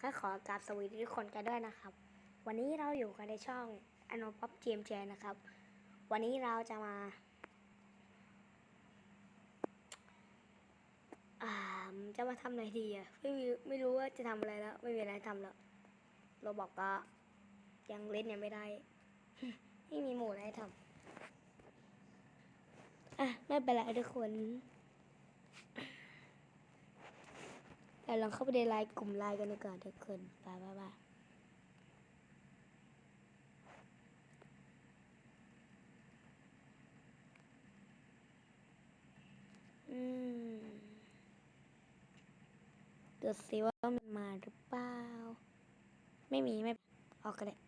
ก็ขอกราบสวัสดีทุกคนกันด้วยนะครับ วันนี้เราอยู่กันในช่องอ n o ป๊อปเจมเจนะครับ วันนี้เราจะมาอ่าจะมาทำอะไรดีอะไม่มีไม่รู้ว่าจะทำอะไรแล้ว ไม่มีอะไรทำแล้วเราบอกก็ยังเล่นยังไม่ได้ ไม่มีหมู่อะไรทำอะไม่เป็นไรทุกคน แต่ลองเข้าไปในไลน์กลุ่มไลน์กันดีกว่อนทุกคนไปไปไปอืมดูสิว่ามันมาหรือเปล่า ไม่มีไม่ออกกันเลย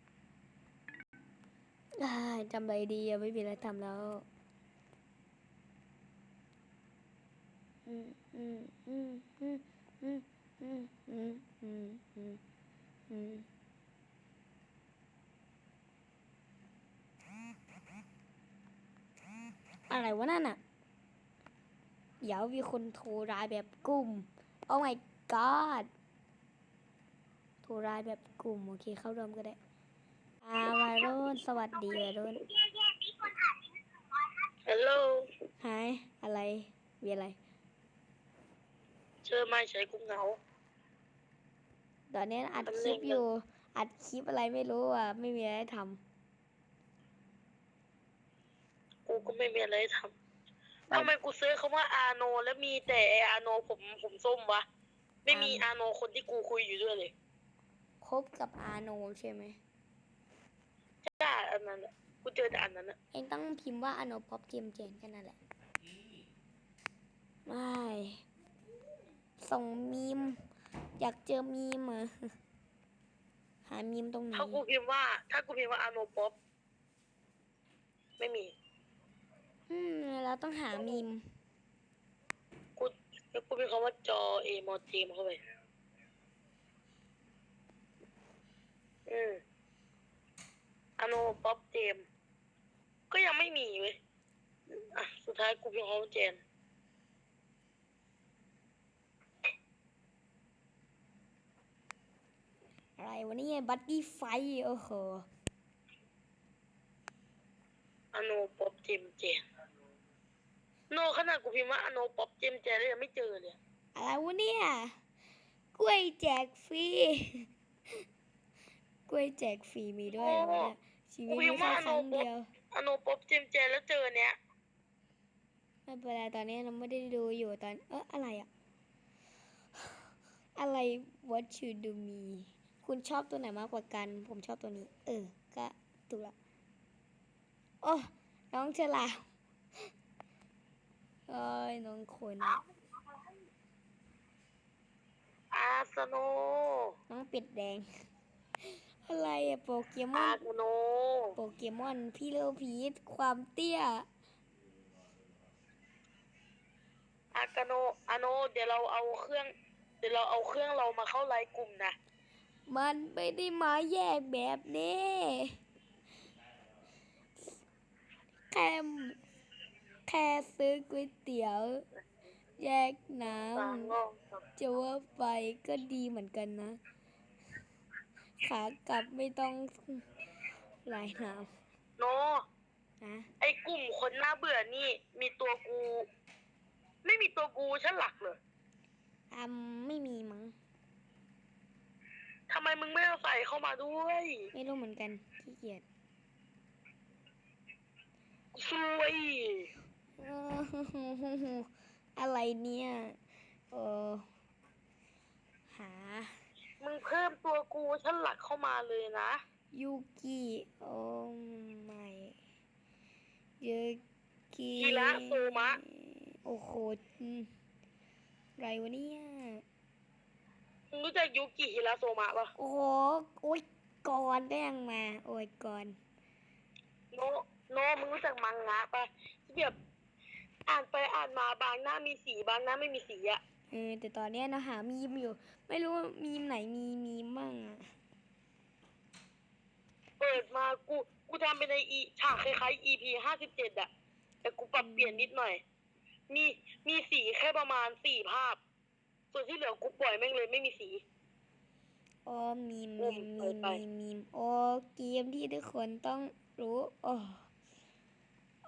จำอะไรดีอะไม่มีอะไรทำแล้วอืมอืมอืมอืมอืม อะไรวะนั่นอะเดี๋ยวมีคนโทรรายแบบกลุ่ม โอ้ my god โทรรายแบบกลุ่ม โอเค เข้าร่วมก็ได้อาวารุนสวัสดีวารุนฮัลโหลหายอะไร มีอะไร เชื่อไหมใช้กูเหงา ตอนนี้อัดมันคเล่ลินปกันอยู่ อัดคลิปอะไรไม่รู้อะ ไม่มีอะไรทกูก็ไม่มีอะไรให้ทำทำไมกูซื้อคำว่าอาโน แล้วมีแต่ไออาโนผมผมส้มวะ ไม่มีอาโนคนที่กูคุยอยู่ด้วยเลยำคบกับอาโนใช่ไหมจ้าอันนั้นอะกูเจอแต่อันนั้นอะเองต้องพิมพ์ว่าอาโนป๊อปเจมเจนแค่นั้นแหละไม่ส่งมีม อยากเจอมีมอะหามีมตรงไหนถ้ากูพิมพ์ว่า ถ้ากูพิมพ์ว่าอาโนป๊อปไม่มี อืมเราต้องหามีมกูแล้วกูพิมพ์คำว่าจอเอมอจีมเข้าไปอืมอาโนป๊อปเจมก็ยังไม่มีเว้ยอะสุดท้ายกูพิมพ์คำว่าเจน อะไรวะเนี่ยบัตตี้ไฟโอ้โหอโนป๊อปเจมเจนโนขนาดกูพิมพ์ว่าอโนป๊อปเจมเจนแล้วยังไม่เจอเลย อะไรวะเนี่ยกล้วยแจกฟรี กล้วยแจกฟรีมีด้วยเหรอวะเนี่ยชีวิตมีแค่ครั้งเดียว อโนป๊อปเจมเจนแล้วเจอเนี้ยไม่เป็นไรตอนนี้เราไม่ได้ดูอยู่ตอน เอออะไรอะอะไร what should do me คุณชอบตัวไหนมากกว่ากัน ผมชอบตัวนี้ เออ ก็ถูกละโอ้น้องฉลามเอ้ยน้องคนอะอาสโนน้องเป็ดแดง อะไรอะโปเกมออานโนโปเกมอน พี่เลวพีทความเตี้ย อากาโนอาโน เดี๋ยวเราเอาเครื่อง เดี๋ยวเราเอาเครื่องเรามาเข้าไลน์กลุ่มนะ มันไม่ได้มาแยกแบบนี้แค่แค่ซื้อก๋วยเตี๋ยว แยกน้บางงองำจะว่าไปก็ดีเหมือนกันนะขากลับไม่ต้องลายน้โนำนะไอ้กลุ่มคนหน้าเบื่อนี่ มีตัวกู ไม่มีตัวกูฉันหลักเลยอ่าไม่มีมั้ง ทำไมมึงไม่เอาใส่เข้ามาด้วยไม่รู้เหมือนกันขี้เกียจซวยเอออะไรเนี่ยเออหา มึงเพิ่มตัวกูฉันหลักเข้ามาเลยนะ ยูกิโอ้ไม่ยูกิกีฬาโซมะ โอ้โหอืมไรวะเนี่ยมึง รู้จักยูกิฮิราโซมะปะโอ้โหโอ้ยก่อนก็ยังมา โอ้ยก่อนโนโนมึงรู้จักมังงะปะที่แบบอ่านไปอ่านมาบางหน้ามีสีบางหน้าไม่มีสีอะเออแต่ตอนเนี้ยเราหามีมอยู่ ไม่รู้ว่ามีมไหนมีมีมมั่งอะเปิดมากูกูทำเป็นในอีฉากคล้ายๆ EP ห้าสิบเจ็ดอะแต่กูปรับเปลี่ยนนิดหน่อย มีมีสีแค่ประมาณสี่ภาพ ส่วนที่เหลือกูปล่อยแม่งเลยไม่มีสีโอ้มีมโอ้มีมไปมีมไปมีมมีมโอ้เกมที่ทุกคนต้องรู้โอ้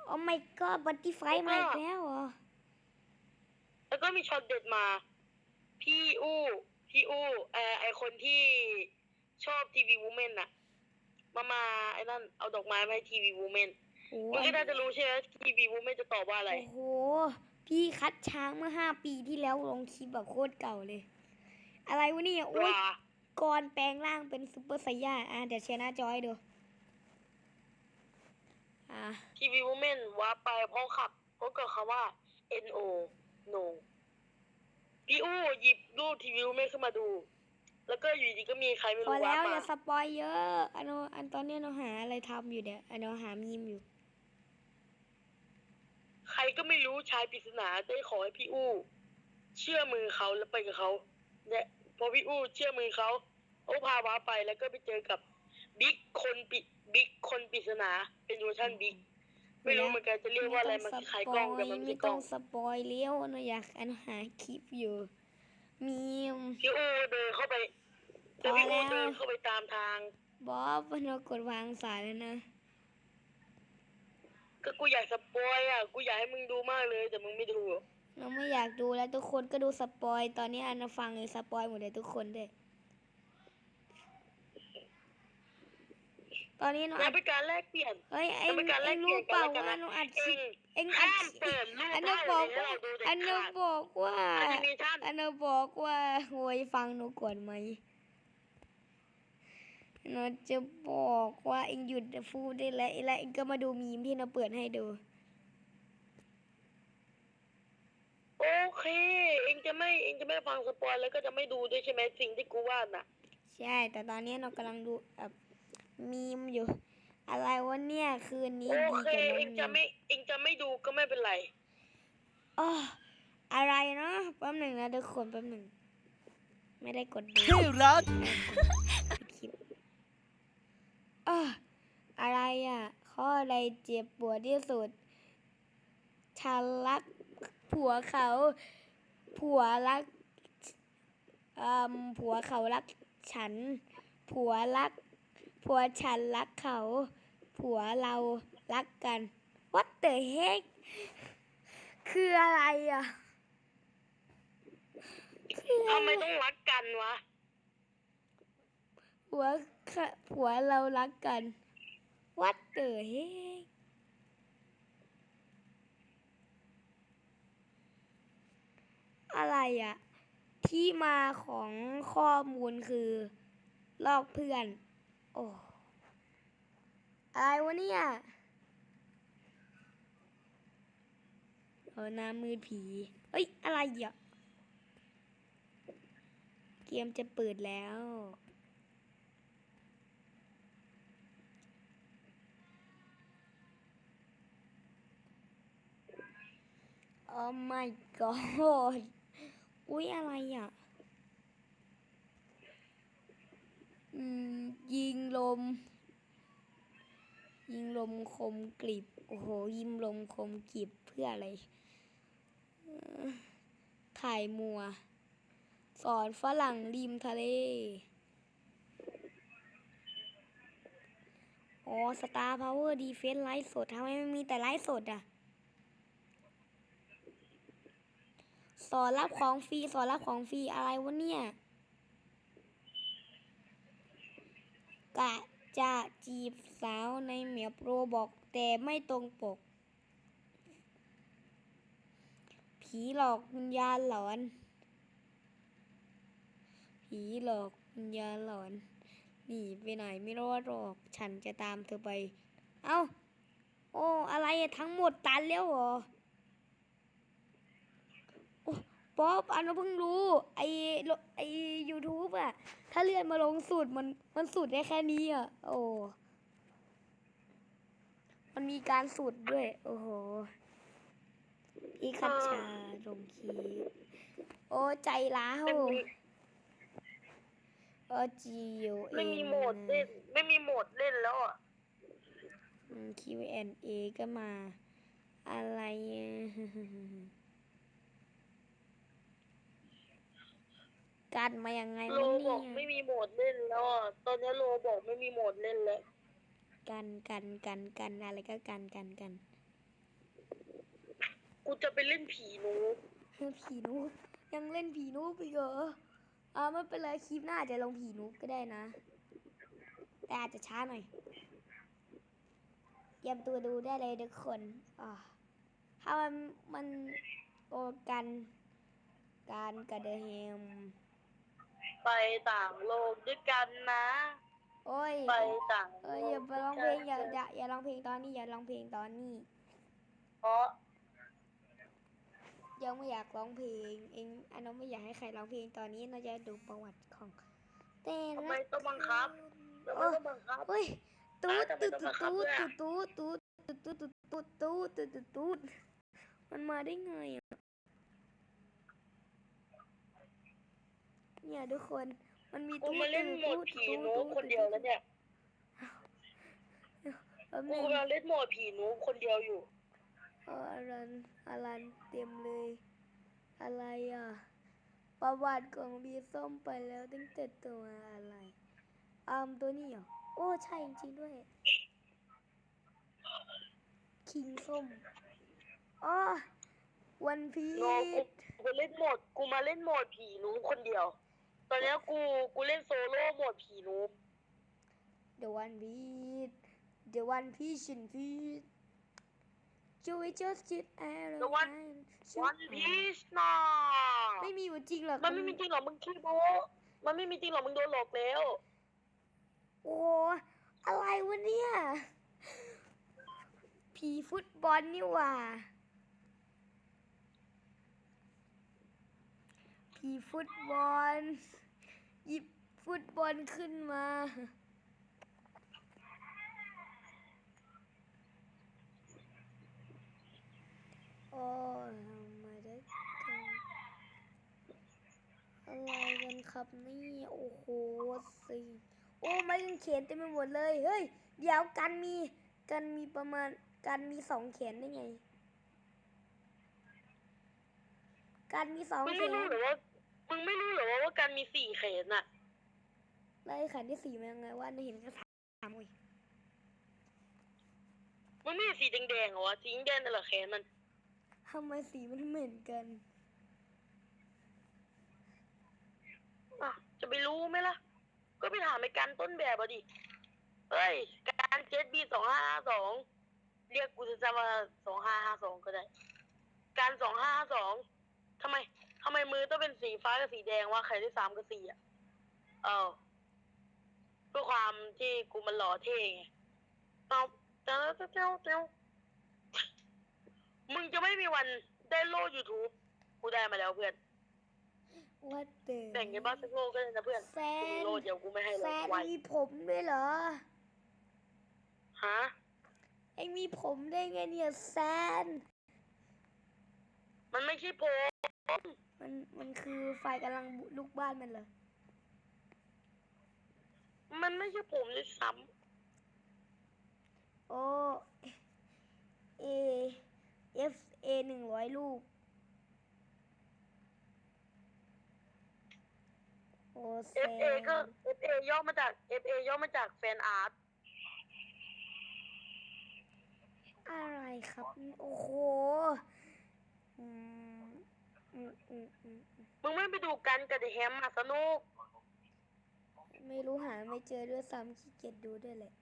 โอ้ my god บัตติไฟมาอีกแล้วเหรอแล้วก็มีช็อตเด็ดมา พี่อู้พี่อู้เออไอคนที่ชอบทีวีวูแมนน่ะมามาไอ้นั่นเอาดอกไม้มาให้ทีวีวูแมนโอ้มึงก็น่าจะรู้ใช่ไหมทีวีวูแมนจะตอบว่าอะไร โอ้โห พี่คัดช้างเมื่อห้าปีที่แล้วลงคลิปแบบโคตรเก่าเลย อะไรวะเนี่ยโอ้ยว่าก่อนแปลงร่างเป็นซูเปอร์ไซย่าอะเดี๋ยวเชียร์หน้าจอยดูอะทีวีวูแมนว่าไปเพราะขับก็เกิดคำว่า N O no พี่อู้หยิบรูปทีวีวูแมนขึ้นมาดู แล้วก็อยู่ดีก็มีใครไม่พอรู้แล้ว่าวอย่ามาสปอยเยอะอันโนอันตอนเนี้ยเราหาอะไรทำอยู่เนี่ยอันเราหามีมอยู่ใค รก็ไม่รู้ชายปริศนาได้ขอให้พี่อู้เชื่อมือเขาแล้วไปกับเขาเนี่ยพอพี่อู้เชื่อมือเขาโอ้พาว้าไปแล้วก็ไปเจอกับบิ๊กคนปิบิ๊กคนปริศนาเป็นเวอร์ชันบิ๊กไม่รู้เหมือนกันจะเรียกว่าอะไรมันคล้ายๆกล้องแต่มันไม่ไม่ใช่กต้ล้อองงสปอยเลี้ยวนะอยากอันหาคลิปอยู่ มีมพี่อู้เดินเข้าไปพอแล้วพี่อู้แล้วเดินเข้าไปตามทาง บอบมันเรากดวางสายแล้วนะ ก็กูอยากสปอยอะ กูอยากให้มึงดูมากเลย แต่มึงไม่ดู เราไม่อยากดูแล้วทุกคนก็ดูสปอย ตอนนี้อันนะฟังเลยสปอยหมดเลยทุกคนเลยตอนนี้น้องแล้อัวดเป็นการแลกเปลี่ยน เฮ้ยเอ็แล้วงเป็นการแลเอ็กงเปลี่รู้ยนเปล่ากันว่าแล้วกันน้องอัดคเอลิปงเอ็งอัดห้ามคลิปเปิดรูปอันนั้นได้บอกเลยว่าให้เราดูเด็ดอันนั้นขาดบอกว่าแอนิเมชั่นอันนั้นบอกว่าโวยฟังหนูก่อนไหม หนูจะบอกว่าเอ็งหยุดพูดได้แล้วแล้วเอ็งก็มาดูมีมที่เราเปิดให้ดู โอเค เองจะไม่เองจะไม่ฟังสปอยแล้วก็จะไม่ดูด้วยใช่ไหมสิ่งที่กูวาดน่ะ ใช่ แต่ตอนนี้เรากำลังดูแบบมีมอยู่ อะไรวะเนี่ยคืนนี้โอดีเคกับน้องเองจะมีไม่เองจะไม่ดูก็ไม่เป็นไรอ๋ออะไรนะแป๊บหนึ่งนะทุกคนแป๊บหนึ่งไม่ได้กดดูที่รักคลิป อ๋ออะไรอะ ข้ออะไรเจ็บปวดที่สุด ฉันรักผัวเขา ผัวรักเอ่มผัวเขารักฉัน ผัวรัก ผัวฉันรักเขา ผัวเรารักกัน What the heck คืออะไรอะคืออะทำไมไรต้องรักกันวะ ผัวค่ะ ผัวเรารักกัน What the heck อะไรอะที่มาของข้อมูลคือลอกเพื่อน โอ้อะไรวะเนี่ยเออหน้ามืดผี เอ้ย อะไรอะ เกมจะเปิดแล้ว โอ้ my god อุ๊ยอะไรอะ อืม ยิงลม ยิงลมคมกริบ โอ้โห ยิงลมคมกริบเพื่ออะไร ถ่ายมัว สอนฝรั่งริมทะเล อ๋อ สตาร์พาวเวอร์ดีเฟนไลฟ์สดทำไมไม่มีแต่ไลฟ์สดอะ สอนรับของฟรีสอนรับของฟรีอะไรวะเนี่ยกะจะจีบสาวในเหมียบโรบอกแต่ไม่ตรงปก ผีหลอกวิญญาณหลอน ผีหลอกวิญญาณหลอนหนีไปไหนไม่รอดหรอก ฉันจะตามเธอไป เอ้า โอ้ อะไรทั้งหมดตันแล้วเหรอ โอ้ ป๊อปอันนั้นเพิ่งรู้ไอโลไอยูทูบอะถ้าเลื่อนมาลงสูตรมันมันสูตรได้แค่นี้อะโอ้มันมีการสูตรด้วย โอ้โหพี่คัดชาลงคีย์โอ้ใจร้าวไม่มีโอ้จีโอเอไม่มีโหมดเล่นไม่มีโหมดเล่นแล้วอะคิวแอนเอก็มา อะไรอะ กันมายังไงโลวะบอกเนี่ไม่ยมีโหมดเล่นแล้วอะตอนนี้โลบอกไม่มีโหมดเล่นแล้วกันกันกันกันอะไรก็กันกันกันกูจะไปเล่นผีหนูผีนูบยังเล่นผีนูบอีกเหรออ่าไม่เป็นไรคลิปหน้าอาจจะลงผีนูบก็ได้นะ แต่อาจจะช้าหน่อยเตรียมตัวดูได้เลยทุกคนอ่าถ้ามันมันโอกัน การกระเดเฮม ไปต่างโลกด้วยกันนะ โอ้ยไปต่างเอออย่าไปร้องเพลงอย่าอย่าอย่าร้องเพลงตอนนี้อย่าร้องเพลงตอนนี้ เพราะยังไม่อยากร้องเพลง เองอันนั้นไม่อยากให้ใครร้องเพลงตอนนี้เราจะดูประวัติของแต่ทำไมละต้องบังคับทำไมโอ้ต้องบังคับ เฮ้ยตูดอะตูดทำไมต้องตูบังคับดด้วยตูดตูดตูดตูดตูดตูดตูดตูดตูดมันมาได้ไงอะ เนี่ยทุกคนมันมีกูตูดมาเล่นโหมดผีหนูคนเดียวแล้วเนี่ยแป๊บกูนึงกำลังเล่นโหมดผีหนูคนเดียวอยู่ เอออลันอลันเต็มเลย อะไรอะ ประวัติของบีส้มไปแล้วตั้งแต่ตัวอะไรอามตัวนี้เหรอโอ้ใช่จริงๆด้วย คิงส้มอ๋อวันพี โนกูชกูเล่นโหมด กูมาเล่นโหมดผีหนูคนเดียว ตอนเนี้ยกูกูเล่นโซโล่โหมดผีหนูเดวันพีชเดวันพีชนพีชจูวิจัสจิตแอร์ The One- วันพีชน่ะไม่มีอยู่จริงหรอกมันไม่มีจริงหรอกมึงขี้โม้มันไม่มีจริงหรอกมึงโดนหลอกแล้ว โอ้อะไรวะเนี่ย ผีฟุตบอลนี่หว่าีฟุตบอลหยิบฟุตบอลขึ้นมา โอ้ยทำไมได้กันอะไรกันครับนี่ โอ้โหสิโอ้ไม่กันเขียนเต็มไปหมดเลย เฮ้ย เดี๋ยวกันมี กันมีประมาณ กันมีสองแขนได้ไง กันมีสองมึงแขไม่นรู้หรอว่า มึงไม่รู้เหรอว่าการมีสี่แขนน่ะแล้วไอ้แขนที่สี่มันยังไงว่าในเห็นแค่สามเว้ยมันไม่ใช่สีแดงๆเหรอวะสีแดงนั่นเหรอแขนมัน ทำไมสีมันเหมือนกัน อะ จะไปรู้ไหมล่ะ ก็ไปถามไอ้การต้นแบบอะดิ เฮ้ย การเจ็ดบีสองห้าห้าสองเรียกกูจะจำว่าสองห้าห้าสองก็ได้ การสองห้าห้าสองทำไม ทำไมมือต้องเป็นสีฟ้ากับสีแดงวะใครได้สามกับสี่อะ เออเพื่อความที่กูมันหล่อเท่ไงเอาเจ้าเจ้าเจ้าเจ้ามึงจะไม่มีวันได้โล่ยูทูบกูได้มาแล้วเพื่อน What the แบ่งกันบ้างสักโลก็ได้นะเพื่อนแซกูมีนโลเดียวกูไม่ให้แซเลยนไวมีผมด้วยเหรอ ฮะ เอ็งมีผมได้ไงเนี่ยแซน มันไม่ใช่ผม มันมันคือไฟกำลังบุกลุกบ้านมันเหรอมันไม่ใช่ผมด้วยซ้โอเอเอฟเอหนึ่งร้อยลูก โอ้แซำ FA ก็ FA ย่อมาจาก FA ย่อมาจากแฟนอาร์ตอะไรครับ โอ้โหอืม อืมอืมอืมมึงไม่ไปดูกันกับเดอะแฮมมาสนุก ไม่รู้หาไม่เจอด้วยซ้ำขี้เกียจดูด้วยแหละ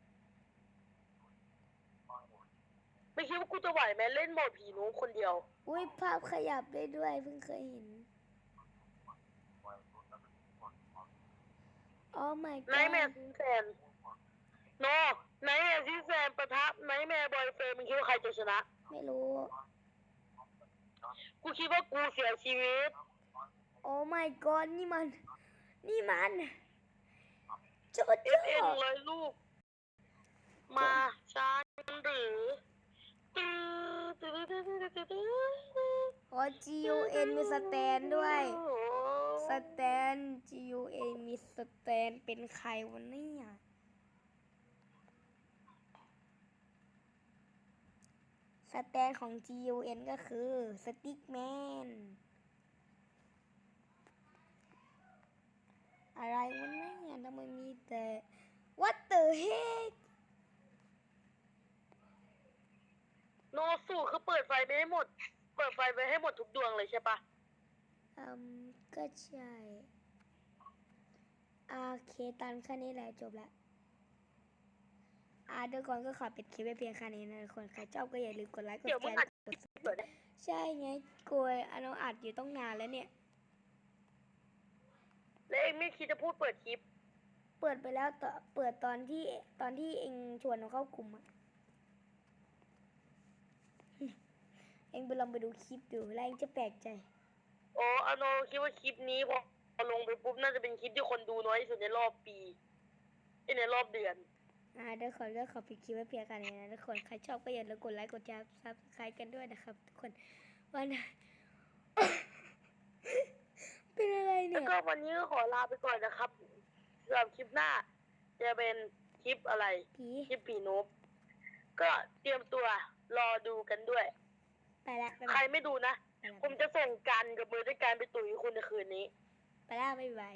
ไม่คิดว่ากูจะไหวไหมเล่นโหมดผีหนูคนเดียว อุ้ยภาพขยับได้ด้วยเพิ่งเคยเห็นโอ้ my ไนท์แม god ร์ซีแซนโนไนท์แมร์ซีแซนปะทะไนท์แมร์บอยเฟรมมึงคิดว่าใครจะชนะ ไม่รู้ กูคิดว่ากูเสียชีวิต โอ้ my god นี่มัน นี่มันโจโจ FA หนึ่งร้อยลูก มาช้าหรือตื้อตื้อตื้อตื้อตื้อตื้ออ๋อ G U N มีสแตนด้วย สแตน G U N มีสแตนเป็นใครวะเนี่ย สแตนของ G U N ก็คือสติ๊กแมนอะไรวะเนี่ยทำไมมีแต่ what the heck โนสูคือเปิดไฟไปให้หมด เปิดไฟไปให้หมดทุกดวงเลยใช่ปะอืมก็ใช่อ่าโอเคตันแค่นี้แหละจบละ อ่าเดี๋ยวก่อนก็ขอปิดคลิปไว้เพียงแค่นี้นะทุกคนใครชอบก็อย่าลืมกดไลค์กดเดี๋ยวแชมึงร์อัดกดเปิดได้ใช่ไงกลัวอันน้องอัดอยู่ต้องนานแล้วเนี่ย แล้วเองไม่คิดจะพูดเปิดคลิป เปิดไปแล้วต่อเปิดตอนที่ตอนที่เองชวนเราเข้ากลุ่มอะ เองไปลองไปดูคลิปดูแล้วเองจะแปลกใจอ๋ออโนคิดว่าคลิปนี้พอพอลงไปปุ๊บน่าจะเป็นคลิปที่คนดูน้อยที่สุดในรอบปีเอ้ยในรอบเดือน อ่าทุกคนก็ขอปิดคลิปไว้เพียงแค่นี้นะทุกคนใครชอบก็อย่าลืมกดไลค์กดแชร์ซับสไครต์กันด้วยนะครับ ทุกคนวันนี้เป็นอะไรแล้เนี่วยก็วันนี้ก็ขอลาไปก่อนนะครับสำหรับคลิปหน้า จะเป็นคลิปอะไร ผีคลิปผีนบก็เตรียมตัวรอดูกันด้วย ไปละไปใครละไม่ดูนะ ไปละผมจะส่งกันกับมือด้วยการไปตุ๋ยคุณในคืนนี้ ไปละบ๊ายบาย